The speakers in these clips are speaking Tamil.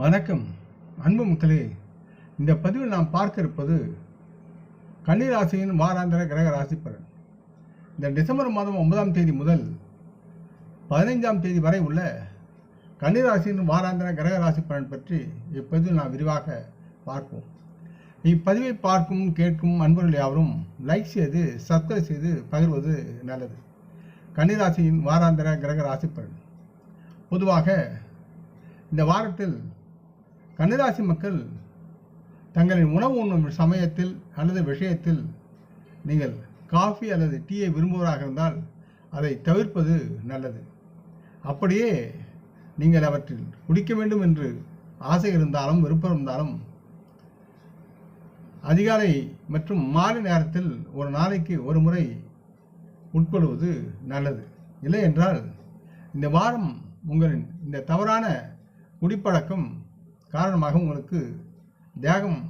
வணக்கம். அன்பு மக்களே இந்த பதிவில் நாம் பார்க்க இருப்பது கன்னிராசியின் வாராந்திர கிரக ராசி பலன். இந்த டிசம்பர் மாதம் ஒன்பதாம் தேதி முதல் பதினைஞ்சாம் தேதி வரை உள்ள கன்னிராசியின் வாராந்திர கிரக ராசி பலன் பற்றி இப்பதிவில் நாம் விரிவாக பார்ப்போம். இப்பதிவை பார்க்கும் கேட்கும் அன்பர்கள் யாவரும் லைக் செய்து சப்ஸ்கிரைப் செய்து பகிர்வது நல்லது. கன்னிராசியின் வாராந்திர கிரக ராசி பலன். பொதுவாக இந்த வாரத்தில் கன்னிராசி மக்கள் தங்களின் உணவு உண்ணும் சமயத்தில் அல்லது விஷயத்தில் நீங்கள் காஃபி அல்லது டீயை விரும்புவராக இருந்தால் அதை தவிர்ப்பது நல்லது. அப்படியே நீங்கள் அவற்றில் குடிக்க வேண்டும் என்று ஆசை இருந்தாலும் விருப்பம் இருந்தாலும் அதிகாலை மற்றும் மாலை நேரத்தில் ஒரு நாளைக்கு ஒரு முறை உட்கொள்வது நல்லது. இல்லை என்றால் இந்த வாரம் உங்களின் இந்த தவறான குடிப்பழக்கம் காரணமாக உங்களுக்கு தேகம்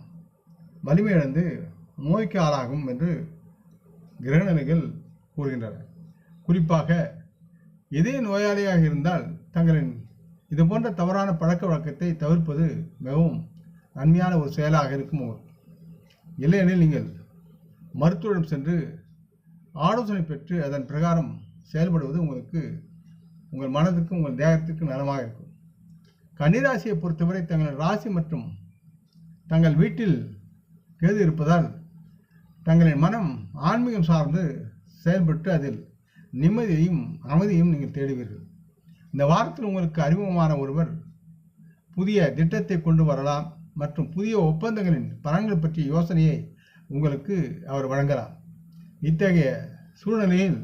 வலிமையிழந்து நோய்க்கு ஆளாகும் என்று கிரகநிலைகள் கூறுகின்றன குறிப்பாக இதே நோயாளியாக இருந்தால் தங்களின் இது போன்ற தவறான பழக்க வழக்கத்தை தவிர்ப்பது மிகவும் நன்மையான ஒரு செயலாக இருக்கும் இல்லையெனில் நீங்கள் மருத்துவரிடம் சென்று ஆலோசனை பெற்று அதன் பிரகாரம் செயல்படுவது உங்களுக்கு உங்கள் மனதுக்கும் உங்கள் தேகத்திற்கும் நலமாக இருக்கும். கன்னிராசியை பொறுத்தவரை தங்கள் ராசி மற்றும் தங்கள் வீட்டில் கேது இருப்பதால் தங்களின் மனம் ஆன்மீகம் சார்ந்து செயல்பட்டு அதில் நிம்மதியையும் அமைதியையும் நீங்கள் தேடுவீர்கள். இந்த வாரத்தில் உங்களுக்கு அறிமுகமான ஒருவர் புதிய திட்டத்தை கொண்டு வரலாம் மற்றும் புதிய ஒப்பந்தங்களின் பலன்கள் பற்றிய யோசனையை உங்களுக்கு அவர் வழங்கலாம். இத்தகைய சூழ்நிலையில்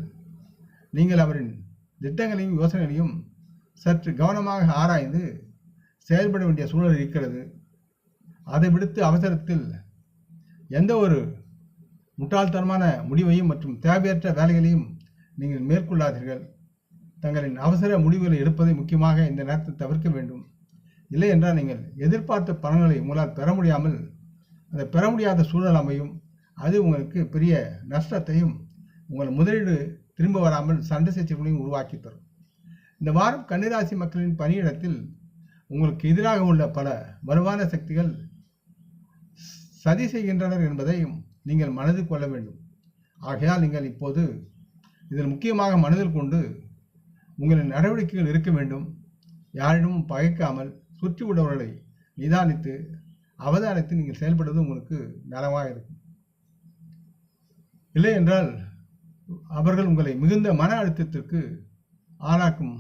நீங்கள் அவரின் திட்டங்களையும் யோசனைகளையும் சற்று கவனமாக ஆராய்ந்து செயல்பட வேண்டிய சூழல் இருக்கிறது. அதை விடுத்து அவசரத்தில் எந்த ஒரு முட்டாள்தனமான முடிவையும் மற்றும் தேவையற்ற வேலைகளையும் நீங்கள் மேற்கொள்ளாதீர்கள். தங்களின் அவசர முடிவுகளை எடுப்பதை முக்கியமாக இந்த நேரத்தில் தவிர்க்க வேண்டும். இல்லை என்றால் நீங்கள் எதிர்பார்த்த பலன்களை உங்களால் பெற முடியாமல் அந்த பெற முடியாத சூழல் அமையும். அது உங்களுக்கு பெரிய நஷ்டத்தையும் உங்கள் முதலீடு திரும்ப வராமல் சண்டை சச்சரவுகளையும் உருவாக்கி தரும். இந்த வாரம் கன்னிராசி மக்களின் பணியிடத்தில் உங்களுக்கு எதிராக உள்ள பல வலுவான சக்திகள் சதி செய்கின்றனர் என்பதையும் நீங்கள் மனதில் கொள்ள வேண்டும். ஆகையால் நீங்கள் இப்போது இதில் முக்கியமாக மனதில் கொண்டு உங்களின் நடவடிக்கைகள் இருக்க வேண்டும். யாரிடமும் பகைக்காமல் சுற்றி உள்ளவர்களை நிதானித்து அவதானித்து நீங்கள் செயல்படுவது உங்களுக்கு நலமாக இருக்கும். இல்லை என்றால் அவர்கள் உங்களை மிகுந்த மன அழுத்தத்திற்கு ஆளாக்கும்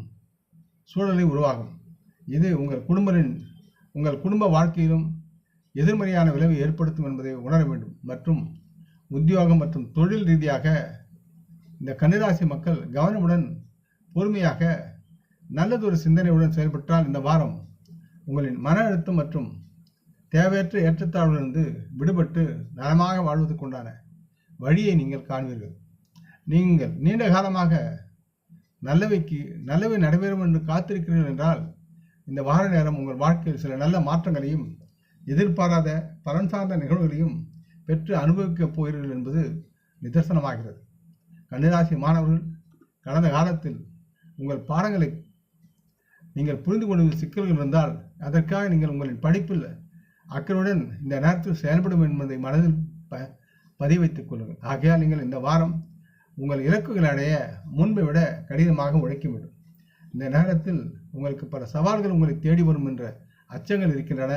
சூழலை உருவாகும் இது உங்கள் குடும்பத்தின் உங்கள் குடும்ப வாழ்க்கையிலும் எதிர்மறையான விளைவை ஏற்படுத்தும் என்பதை உணர வேண்டும். மற்றும் உத்தியோகம் மற்றும் தொழில் ரீதியாக இந்த கன்னிராசி மக்கள் கவனமுடன் பொறுமையாக நல்லதொரு சிந்தனையுடன் செயல்பட்டால் இந்த வாரம் உங்களின் மன அழுத்தம் மற்றும் தேவையற்ற ஏற்றத்தாழ்விலிருந்து விடுபட்டு நலமாக வாழ்வதற்குண்டான வழியை நீங்கள் காண்பீர்கள். நீங்கள் நீண்ட காலமாக நல்லவைக்கு நல்லவை நடைபெறும் என்று காத்திருக்கிறீர்கள் என்றால் இந்த வார நேரம் உங்கள் வாழ்க்கையில் சில நல்ல மாற்றங்களையும் எதிர்பாராத பலன் சார்ந்த நிகழ்வுகளையும் பெற்று அனுபவிக்கப் போகிறீர்கள் என்பது நிதர்சனமாகிறது. கன்னிராசி மாணவர்கள் கடந்த காலத்தில் உங்கள் பாடங்களை நீங்கள் புரிந்து கொள்வது சிக்கல்கள் இருந்தால் அதற்காக நீங்கள் உங்களின் படிப்பில் அக்கறையுடன் இந்த நேரத்தில் செயல்படும் என்பதை மனதில் ப பதிவு வைத்துக் கொள்ளுங்கள். ஆகையால் நீங்கள் இந்த வாரம் உங்கள் இலக்குகளை அடைய முன்பை விட கடினமாக உழைக்க வேண்டும். இந்த நேரத்தில் உங்களுக்கு பல சவால்கள் உங்களை தேடி வரும் என்ற அச்சங்கள் இருக்கின்றன.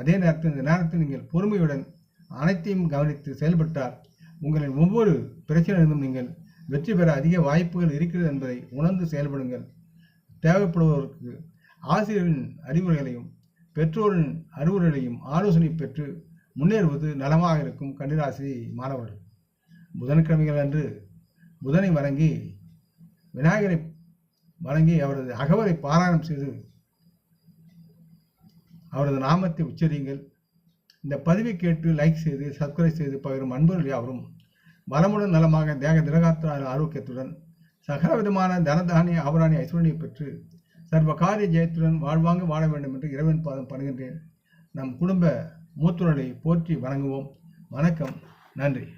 அதே நேரத்தில் இந்த நேரத்தில் நீங்கள் பொறுமையுடன் அனைத்தையும் கவனித்து செயல்பட்டால் உங்களின் ஒவ்வொரு பிரச்சனையிலிருந்தும் நீங்கள் வெற்றி பெற அதிக வாய்ப்புகள் இருக்கிறது என்பதை உணர்ந்து செயல்படுங்கள். தேவைப்படுபவருக்கு ஆசிரியரின் அறிவுரைகளையும் பெற்றோரின் அறிவுரைகளையும் ஆலோசனை பெற்று முன்னேறுவது நலமாக இருக்கும் கன்னிராசி மாணவர்கள். புதன்கிழமைகள் அன்று புதனை வணங்கி விநாயகரை வணங்கி அவரது அகவரை பாராயணம் செய்து அவரது நாமத்தை உச்சரியுங்கள். இந்த பதிவை கேட்டு லைக் செய்து சப்ஸ்கிரைப் செய்து பகிரும் அன்பர்கள் யாவரும் வளமுடன் நலமாக தேக திரகாத்திர ஆரோக்கியத்துடன் சகலவிதமான தனதானிய ஆபராணி ஐஸ்வர்யை பெற்று சர்வ காரிய ஜெயத்துடன் வாழ்வாங்க வாழ வேண்டும் என்று இறைவன் பாதம் பணுகின்றேன். நம் குடும்ப மூத்துரலை போற்றி வணங்குவோம். வணக்கம். நன்றி.